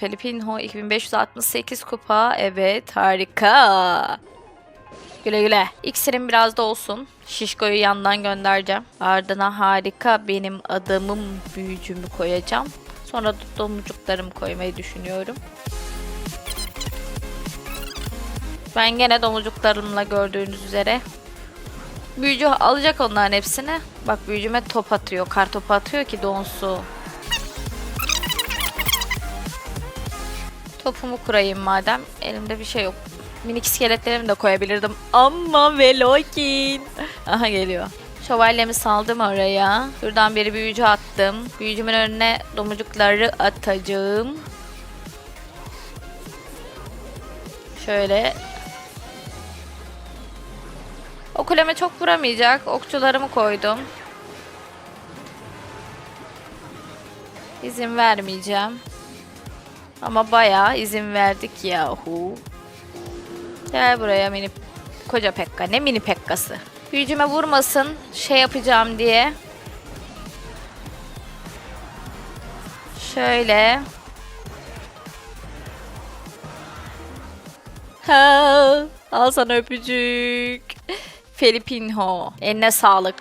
Pelipinho 2568 kupa. Evet harika. Güle güle. İksirim biraz da olsun. Şişko'yu yandan göndereceğim. Ardına harika benim adamım büyücümü koyacağım. Sonra domuzcuklarımı koymayı düşünüyorum. Ben gene domuzcuklarımla gördüğünüz üzere Büyücü alacak onların hepsini. Bak büyücüme top atıyor. Kar topu atıyor ki donsu. Topumu kurayım madem. Elimde bir şey yok. Minik iskeletlerimi de koyabilirdim. Ama Velokin. Aha geliyor. Şövalyemi saldım oraya. Şuradan bir büyücü attım. Büyücümün önüne domuzcukları atacağım. Şöyle o kuleme çok vuramayacak. Okçularımı koydum. İzin vermeyeceğim. Ama bayağı izin verdik yahu. Gel buraya mini koca pekka. Ne mini pekkası? Büyücüme vurmasın şey yapacağım diye. Şöyle. Ha, al sana öpücük. Felipinho. Eline sağlık.